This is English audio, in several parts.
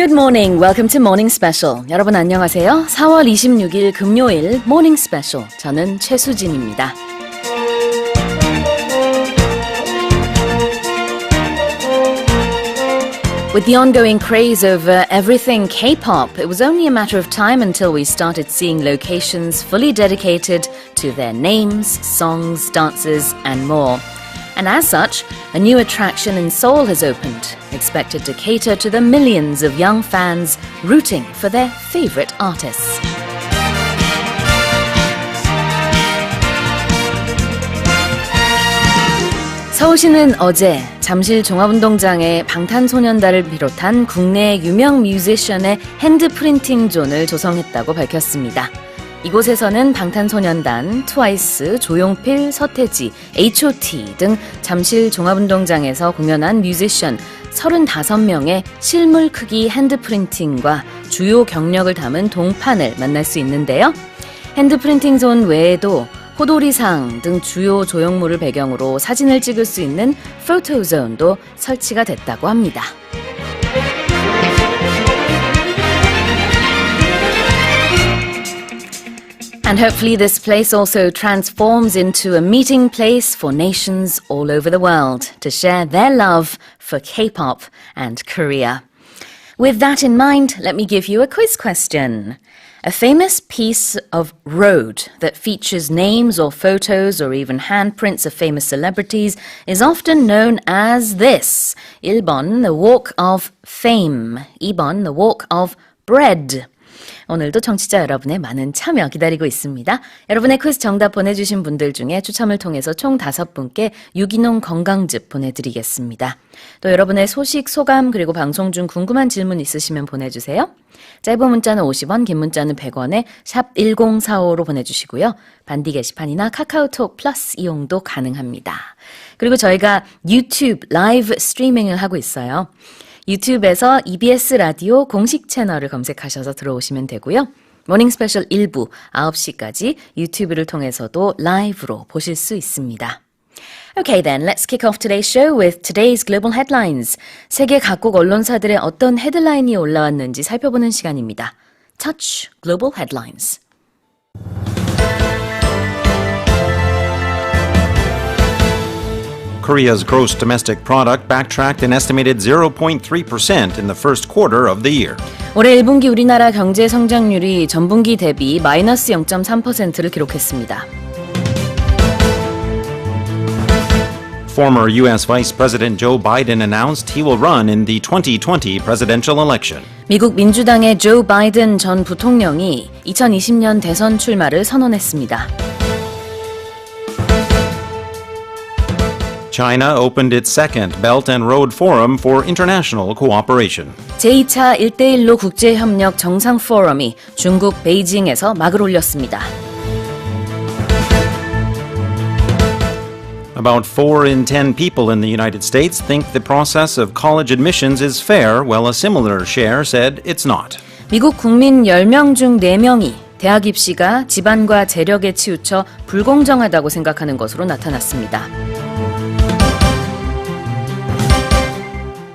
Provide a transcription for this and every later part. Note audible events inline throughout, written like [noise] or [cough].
Good morning. Welcome to Morning Special. 여러분 안녕하세요. 4월 26일 금요일 Morning Special. 저는 최수진입니다. With the ongoing craze over everything K-pop, it was only a matter of time until we started seeing locations fully dedicated to their names, songs, dances, and more. And as such, a new attraction in Seoul has opened, expected to cater to the millions of young fans rooting for their favorite artists. 서울시는 어제 잠실 종합운동장에 방탄소년단을 비롯한 국내 유명 뮤지션의 핸드 프린팅 존을 조성했다고 밝혔습니다. 이곳에서는 방탄소년단, 트와이스, 조용필, 서태지, H.O.T 등 잠실 종합운동장에서 공연한 뮤지션 35명의 실물 크기 핸드 프린팅과 주요 경력을 담은 동판을 만날 수 있는데요. 핸드 프린팅 존 외에도 호돌이상 등 주요 조형물을 배경으로 사진을 찍을 수 있는 포토존도 설치가 됐다고 합니다. And hopefully, this place also transforms into a meeting place for nations all over the world to share their love for K pop and Korea. With that in mind, let me give you a quiz question. A famous piece of road that features names or photos or even handprints of famous celebrities is often known as this. 1번, the Walk of Fame. 2번, the Walk of Bread. 오늘도 청취자 여러분의 많은 참여 기다리고 있습니다. 여러분의 퀴즈 정답 보내주신 분들 중에 추첨을 통해서 총 다섯 분께 유기농 건강즙 보내드리겠습니다. 또 여러분의 소식, 소감, 그리고 방송 중 궁금한 질문 있으시면 보내주세요. 짧은 문자는 50원, 긴 문자는 100원에 샵 1045로 보내주시고요. 반디 게시판이나 카카오톡 플러스 이용도 가능합니다. 그리고 저희가 유튜브 라이브 스트리밍을 하고 있어요. 유튜브에서 EBS 라디오 공식 채널을 검색하셔서 들어오시면 되고요. 모닝 스페셜 1부 9시까지 유튜브를 통해서도 라이브로 보실 수 있습니다. Okay then, let's kick off today's show with today's global headlines. 세계 각국 언론사들의 어떤 헤드라인이 올라왔는지 살펴보는 시간입니다. Touch Global Headlines. Korea's gross domestic product backtracked an estimated 0.3% in the first quarter of the year. 올해 1분기 우리나라 경제 성장률이 전분기 대비 마이너스 0.3%를 기록했습니다. Former U.S. Vice President Joe Biden announced he will run in the 2020 presidential election. 미국 민주당의 조 바이든 전 부통령이 2020년 대선 출마를 선언했습니다. China opened its second Belt and Road Forum for International Cooperation. 제2차 1대1로 국제협력 정상 포럼이 중국 베이징에서 막을 올렸습니다. About 4 in 10 people in the United States think the process of college admissions is fair, while a similar share said it's not. 미국 국민 10명 중 4명이 대학 입시가 집안과 재력에 치우쳐 불공정하다고 생각하는 것으로 나타났습니다.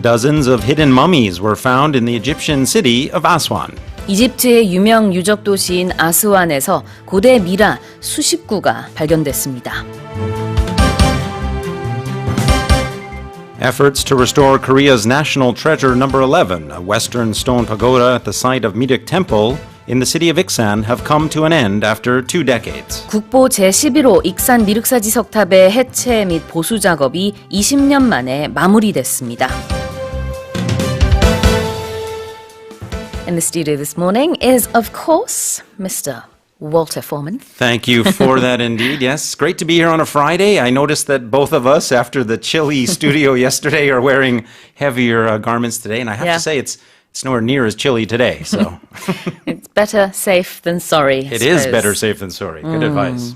Dozens of hidden mummies were found in the Egyptian city of Aswan. 이집트의 유명 유적 도시인 아스완에서 고대 미라 수십 구가 발견됐습니다. Efforts to restore Korea's national treasure number 11, a western stone pagoda at the site of Mideok Temple in the city of Iksan, have come to an end after two decades. 국보 제11호 익산 미륵사지 석탑의 해체 및 보수 작업이 20년 만에 마무리됐습니다. In the studio this morning is, of course, Mr. Walter Foreman. Thank you for that [laughs] indeed. Yes, great to be here on a Friday. I noticed that both of us, after the chilly [laughs] studio yesterday, are wearing heavier uh, garments today, and I have Yeah. to say it's it's nowhere near as chilly today. [laughs] So It's better safe than sorry. I it is suppose. better safe than sorry. Good advice.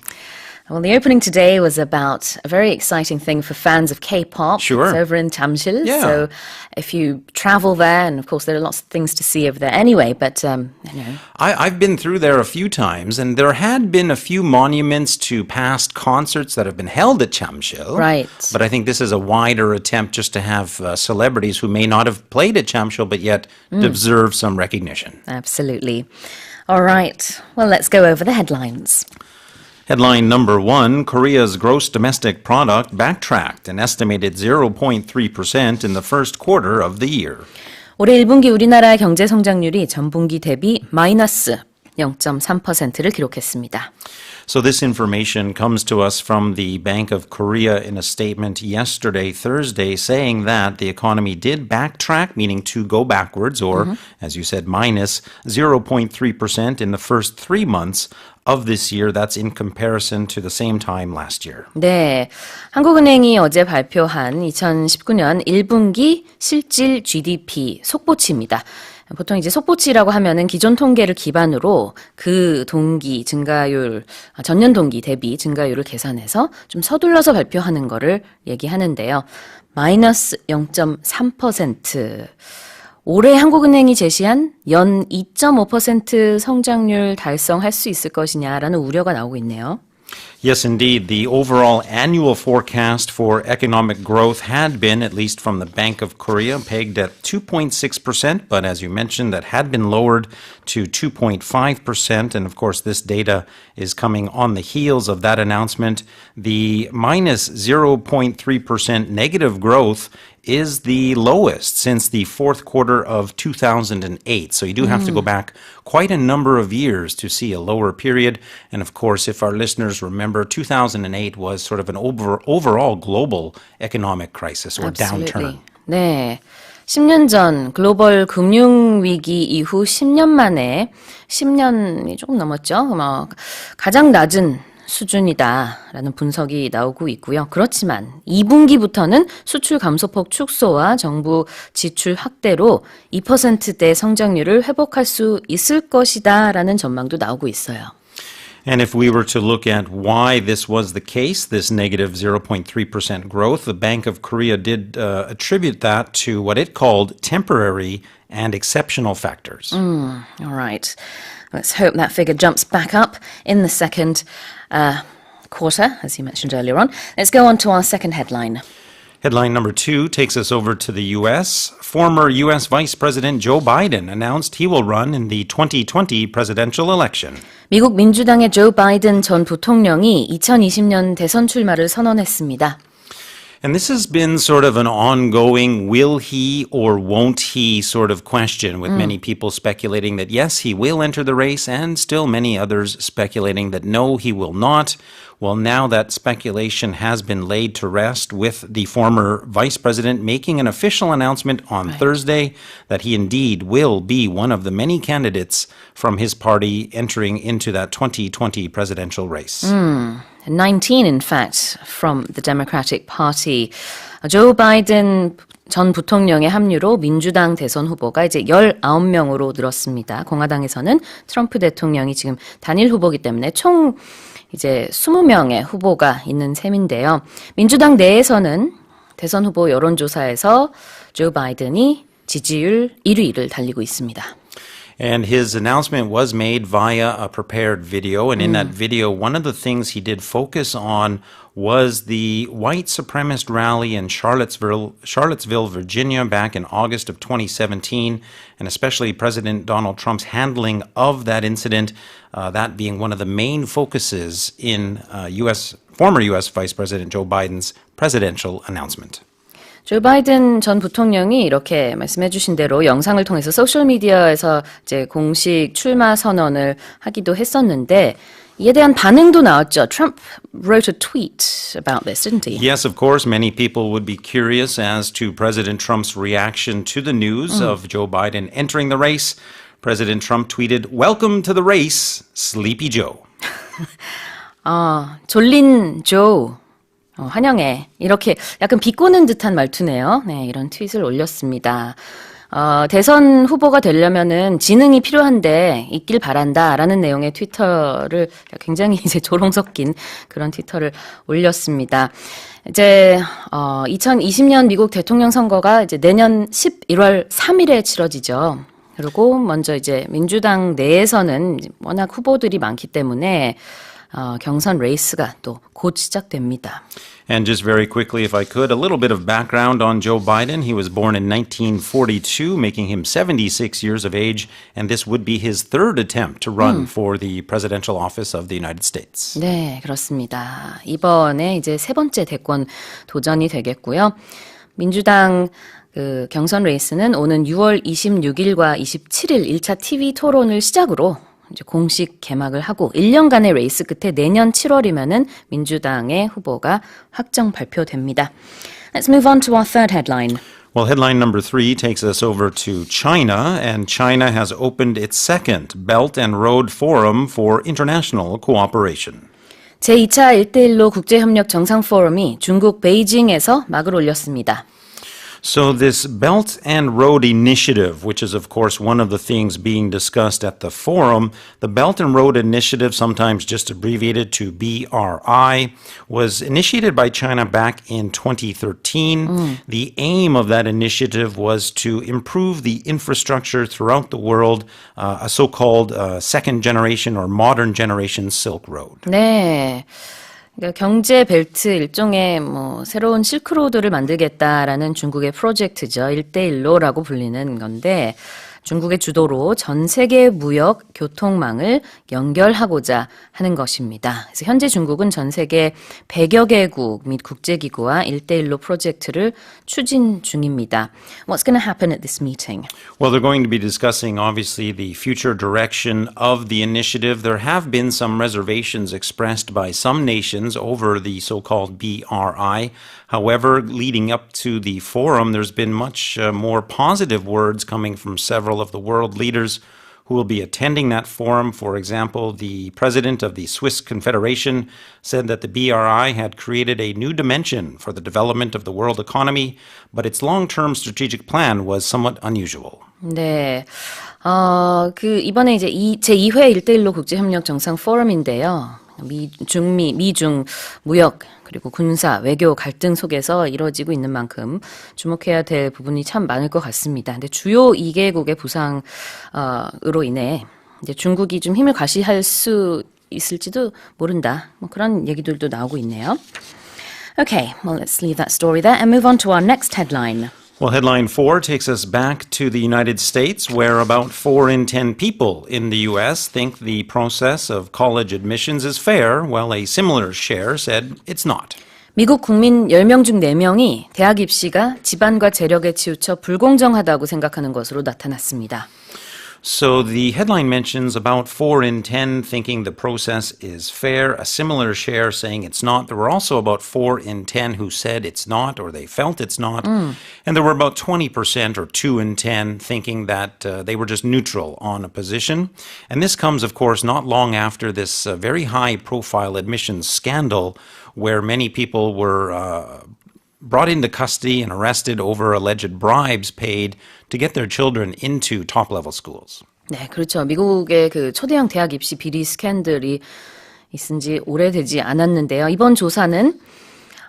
Well, the opening today was about a very exciting thing for fans of K-pop. Sure. It's over in Tamsil. Yeah. So if you travel there, and of course there are lots of things to see over there anyway, but, um, you know, I, I've been through there a few times, and there had been a few monuments to past concerts that have been held at Chamshil. Right. But I think this is a wider attempt just to have uh, celebrities who may not have played at Chamshil, but yet deserve some recognition. absolutely. All right. Well, let's go over the headlines. Headline number one Korea's gross domestic product backtracked an estimated 0.3% in the first quarter of the year. 올해 1분기 우리나라 경제 성장률이 전분기 대비 마이너스 0.3%를 기록했습니다. So, this information comes to us from the Bank of Korea in a statement yesterday, Thursday, saying that the economy did backtrack, meaning to go backwards, or, as you said, minus 0.3% in the first three months of this year. That's in comparison to the same time last year. 네. 한국은행이 어제 발표한 2019년 1분기 실질 GDP 속보치입니다. 보통 이제 속보치라고 하면은 기존 통계를 기반으로 그 동기 증가율, 아, 전년 동기 대비 증가율을 계산해서 좀 서둘러서 발표하는 거를 얘기하는데요. 마이너스 0.3%. 올해 한국은행이 제시한 연 2.5% 성장률 달성할 수 있을 것이냐라는 우려가 나오고 있네요. Yes, indeed. The overall annual forecast for economic growth had been, at least from the Bank of Korea, pegged at 2.6%. But as you mentioned, that had been lowered to 2.5%. And of course, this data is coming on the heels of that announcement. The minus 0.3% negative growth is the lowest since the fourth quarter of 2008. So you do have to go back quite a number of years to see a lower period. And of course, if our listeners remember, 2008 was sort of an over, overall global economic crisis or downturn. 네. 10년 전 글로벌 금융 위기 이후 10년 만에 10년이 조금 넘었죠. 뭐 가장 낮은 수준이다라는 분석이 나오고 있고요. 그렇지만 2분기부터는 수출 감소폭 축소와 정부 지출 확대로 2%대 성장률을 회복할 수 있을 것이다라는 전망도 나오고 있어요. And if we were to look at why this was the case, this negative 0.3% growth, the Bank of Korea did uh, attribute that to what it called temporary and exceptional factors. All right. Let's hope that figure jumps back up in the second uh, quarter, as you mentioned earlier on. Let's go on to our second headline. Headline number two takes us over to the U.S. Former U.S. Vice President Joe Biden announced he will run in the 2020 presidential election. 미국 민주당의 조 바이든 전 부통령이 2020년 대선 출마를 선언했습니다. And this has been sort of an ongoing will he or won't he sort of question, with mm. many people speculating that yes, he will enter the race, and still many others speculating that no, he will not. Well, now that speculation has been laid to rest with the former vice president making an official announcement on Thursday that he indeed will be one of the many candidates from his party entering into that 2020 presidential race. Mm. 19, in fact, from the Democratic Party. 조 바이든 전 부통령의 합류로 민주당 대선 후보가 이제 19명으로 늘었습니다. 공화당에서는 트럼프 대통령이 지금 단일 후보기 때문에 총 이제 20명의 후보가 있는 셈인데요. 민주당 내에서는 대선 후보 여론조사에서 조 바이든이 지지율 1위를 달리고 있습니다. And his announcement was made via a prepared video. And in that video, one of the things he did focus on was the white supremacist rally in Charlottesville, Charlottesville, Virginia, back in August of 2017, and especially President Donald Trump's handling of that incident, uh, that being one of the main focuses in uh, U.S. former U.S. Vice President Joe Biden's presidential announcement. 조 바이든 전 부통령이 이렇게 말씀해 주신 대로 영상을 통해서 소셜 미디어에서 이제 공식 출마 선언을 하기도 했었는데 이에 대한 반응도 나왔죠. Trump wrote a tweet about this, didn't he? Yes, of course, many people would be curious as to President Trump's reaction to the news of Joe Biden entering the race. President Trump tweeted, Welcome to the race, Sleepy Joe. 아, 졸린 조. 어, 환영해. 이렇게 약간 비꼬는 듯한 말투네요. 네, 이런 트윗을 올렸습니다. 어, 대선 후보가 되려면은 지능이 필요한데 있길 바란다라는 내용의 트위터를 굉장히 [laughs] 이제 조롱 섞인 그런 트위터를 올렸습니다. 이제 어 2020년 미국 대통령 선거가 이제 내년 11월 3일에 치러지죠. 그리고 먼저 이제 민주당 내에서는 워낙 후보들이 많기 때문에 어, 경선 레이스가 또 곧 시작됩니다. And just very quickly, if I could, a little bit of background on Joe Biden. He was born in 1942, making him 76 years of age, and this would be his third attempt to run for the presidential office of the United States. 네, 그렇습니다. 이번에 이제 세 번째 대권 도전이 되겠고요. 민주당 그 경선 레이스는 오는 6월 26일과 27일 1차 TV 토론을 시작으로 이제 공식 개막을 하고 1년간의 레이스 끝에 내년 7월이면은 민주당의 후보가 확정 발표됩니다. Let's move on to our third headline. Well, headline number three takes us over to China, and China has opened its second Belt and Road Forum for International Cooperation. 제2차 1대1로 국제협력 정상 포럼이 중국 베이징에서 막을 올렸습니다. So, this Belt and Road Initiative, which is, of course, one of the things being discussed at the forum, the Belt and Road Initiative, sometimes just abbreviated to BRI, was initiated by China back in 2013. The aim of that initiative was to improve the infrastructure throughout the world, uh, a so called uh, second generation or modern generation Silk Road. 네. 그러니까 경제 벨트 일종의 뭐 새로운 실크로드를 만들겠다라는 중국의 프로젝트죠. 1대1로라고 불리는 건데 중국의 주도로 전 세계 무역 교통망을 연결하고자 하는 것입니다. 그래서 현재 중국은 전 세계 100여 개국 및 국제기구와 1대1로 프로젝트를 추진 중입니다. What's going to happen at this meeting? Well, they're going to be discussing, obviously, the future direction of the initiative. There have been some reservations expressed by some nations over the so called BRI. However, leading up to the forum, there's been much uh, more positive words coming from several of the world leaders who will be attending that forum. For example, the president of the Swiss Confederation said that the BRI had created a new dimension for the development of the world economy, but its long term strategic plan was somewhat unusual. 네. 어, 그, 이번에 이제 이, 제2회 1대1로 국제협력 정상 포럼인데요. 미, 중미, 미중, 무역, 그리고 군사, 외교 갈등 속에서 이뤄지고 있는 만큼 주목해야 될 부분이 참 많을 것 같습니다. 근데 주요 2개국의 부상으로 인해 이제 중국이 좀 힘을 과시할 수 있을지도 모른다. 뭐 그런 얘기들도 나오고 있네요. Okay, well, let's leave that story there and move on to our next headline. Well, headline four takes us back to the United States, where about four in ten people in the U.S. think the process of college admissions is fair, while a similar share said it's not. 미국 국민 10명 중 4명이 대학 입시가 집안과 재력에 치우쳐 불공정하다고 생각하는 것으로 나타났습니다. So the headline mentions about four in ten thinking the process is fair, a similar share saying it's not. There were also about four in ten who said it's not or they felt it's not. And there were about 20% or two in ten thinking that uh, they were just neutral on a position. And this comes, of course, not long after this uh, very high profile admissions scandal where many people were. Uh, brought into custody and arrested over alleged bribes paid to get their children into top level schools. 네, 그렇죠. 미국의 그 초대형 대학 입시 비리 스캔들이 있은 지 오래되지 않았는데요. 이번 조사는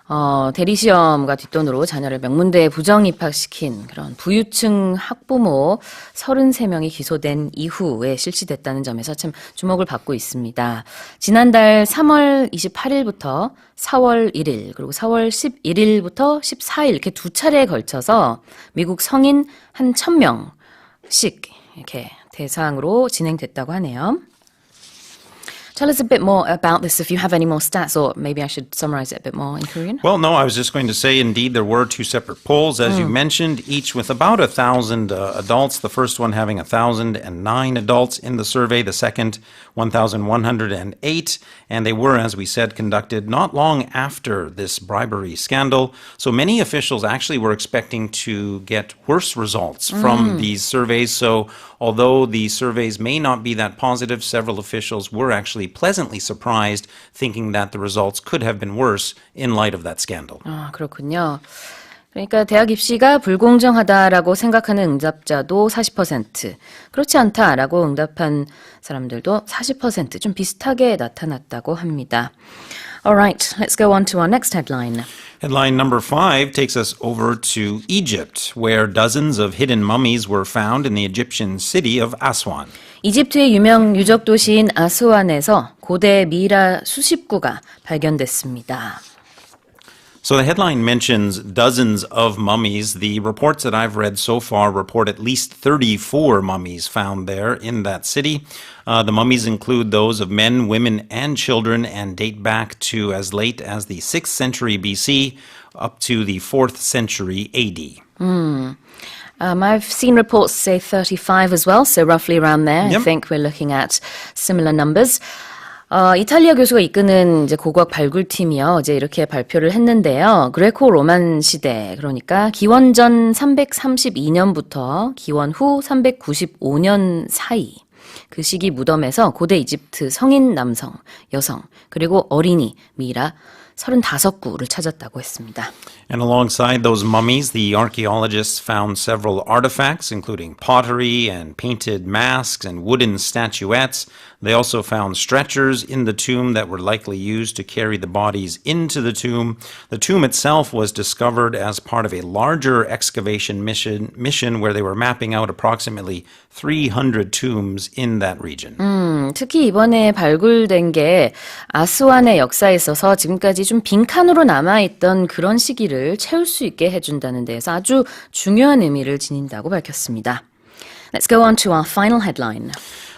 어, 대리시험과 뒷돈으로 자녀를 명문대에 부정 입학시킨 그런 부유층 학부모 33명이 기소된 이후에 실시됐다는 점에서 참 주목을 받고 있습니다. 지난달 3월 28일부터 4월 1일, 그리고 4월 11일부터 14일 이렇게 두 차례에 걸쳐서 미국 성인 한 1000명씩 이렇게 대상으로 진행됐다고 하네요. Tell us a bit more about this if you have any more stats, or maybe I should summarize it a bit more in Korean. Well, no, I was just going to say, indeed, there were two separate polls, as you mentioned, each with about a thousand uh, adults. The first one having a thousand and nine adults in the survey, the second 1,108. And they were, as we said, conducted not long after this bribery scandal. So many officials actually were expecting to get worse results from these surveys. So although the surveys may not be that positive, several officials were actually pleasantly surprised, thinking that the results could have been worse in light of that scandal. 아, 그렇군요. 그러니까 대학 입시가 불공정하다라고 생각하는 응답자도 40%, 그렇지 않다라고 응답한 사람들도 40%좀 비슷하게 나타났다고 합니다. Alright, let's go on to our next headline. Headline number five takes us over to Egypt, where dozens of hidden mummies were found in the Egyptian city of Aswan. 이집트의 유명 유적 도시인 아스완에서 고대 미라 수십 구가 발견됐습니다. So the headline mentions dozens of mummies. The reports that I've read so far report at least 34 mummies found there in that city. Uh, the mummies include those of men, women, and children and date back to as late as the 6th century BC up to the 4th century AD. Um, I've seen reports say 35 as well, so roughly around there. I think we're looking at similar numbers. 어, 이탈리아 교수가 이끄는 이제 고고학 발굴팀이요. 어제 이렇게 발표를 했는데요. 그레코 로만 시대, 그러니까 기원전 332년부터 기원 후 395년 사이 그 시기 무덤에서 고대 이집트 성인 남성, 여성, 그리고 어린이, 미라 35구를 찾았다고 했습니다. And alongside those mummies, the archaeologists found several artifacts, including pottery and painted masks and wooden statuettes. They also found stretchers in the tomb that were likely used to carry the bodies into the tomb. The tomb itself was discovered as part of a larger excavation mission, mission where they were mapping out approximately 300 tombs in that region. 특히 이번에 발굴된 게 아스완의 역사에 있어서 지금까지 좀 빈칸으로 남아있던 그런 시기를 채울 수 있게 해준다는 데에서 아주 중요한 의미를 지닌다고 밝혔습니다. Let's go on to our final headline.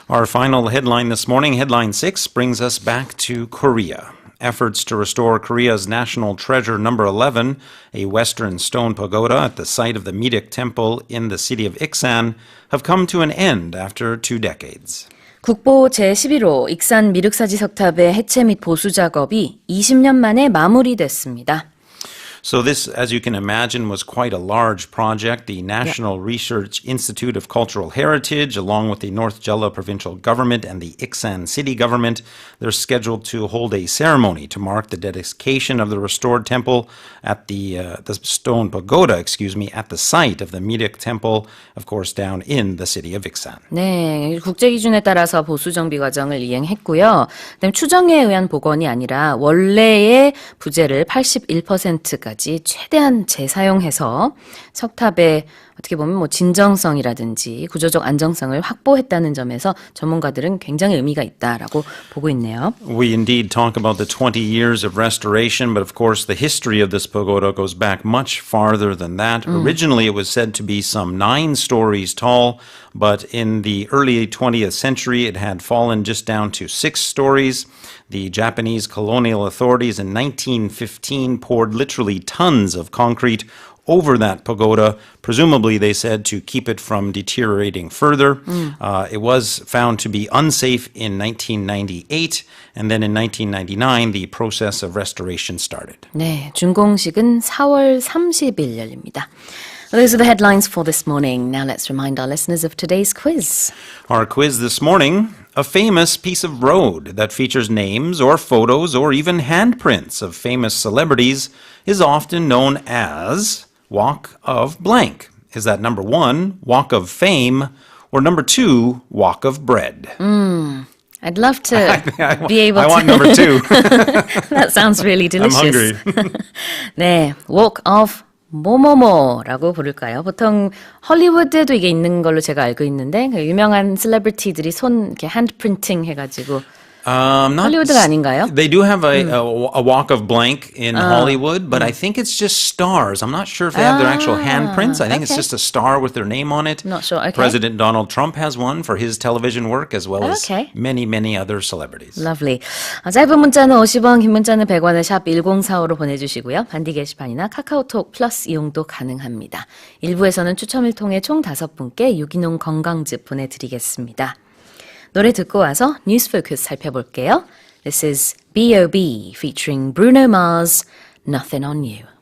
Our final headline this morning, headline six, brings us back to Korea. Efforts to restore Korea's national treasure number 11, a Western stone pagoda at the site of the Midik Temple in the city of Iksan, have come to an end after two decades. 국보 제11호 익산 미륵사지 석탑의 해체 및 보수 작업이 20년 만에 마무리됐습니다. So, this, as you can imagine, was quite a large project. The National Research Institute of Cultural Heritage, along with the North Jella provincial government and the Iksan city government, they're scheduled to hold a ceremony to mark the dedication of the restored temple at the uh, the stone pagoda, excuse me, at the site of the Midik temple, of course, down in the city of Iksan. 네, 국제 기준에 따라서 보수 정비 과정을 이행했고요. 그다음 추정에 의한 복원이 아니라 원래의 부재를 81%까지 최대한 재사용해서 석탑의 어떻게 보면 뭐 진정성이라든지 구조적 안정성을 확보했다는 점에서 전문가들은 굉장히 의미가 있다라고 보고 있네요. We indeed talk about the 20 years of restoration, but of course, the history of this pagoda goes back much farther than that. Originally, it was said to be some nine stories tall, but in the early 20th century, it had fallen just down to six stories. The Japanese colonial authorities in 1915 poured literally tons of concrete over that pagoda. Presumably, they said to keep it from deteriorating further. Uh, it was found to be unsafe in 1998, and then in 1999, the process of restoration started. 네, 준공식은 4월 30일 열립니다. Those are the headlines for this morning. Now let's remind our listeners of today's quiz. Our quiz this morning a famous piece of road that features names or photos or even handprints of famous celebrities is often known as Walk of Blank. Is that number one, Walk of Fame, or number two, Walk of Bread? I'd love to [laughs] be able I to. want number two. [laughs] [laughs] that sounds really I'm delicious. hungry. 네, Walk of 뭐뭐뭐라고 부를까요? 보통 헐리우드에도 이게 있는 걸로 제가 알고 있는데 그 유명한 셀레브리티들이 손 이렇게 핸드 프린팅 해가지고 Um, not 헐리우드가 아닌가요? They do have a, a, a walk of blank in Hollywood, but I think it's just stars. I'm not sure if they have their actual handprints. I think it's okay. just a star with their name on it. Not sure, okay. President Donald Trump has one for his television work, as well as Okay. many, many other celebrities. Lovely. 아, 짧은 문자는 50원, 긴 문자는 100원을 샵 1045로 보내주시고요. 반디 게시판이나 카카오톡 플러스 이용도 가능합니다. 일부에서는 추첨을 통해 총 5분께 유기농 건강즙 보내드리겠습니다. 노래 듣고 와서 뉴스 포커스 살펴볼게요. This is B.O.B. featuring Bruno Mars, Nothing on You.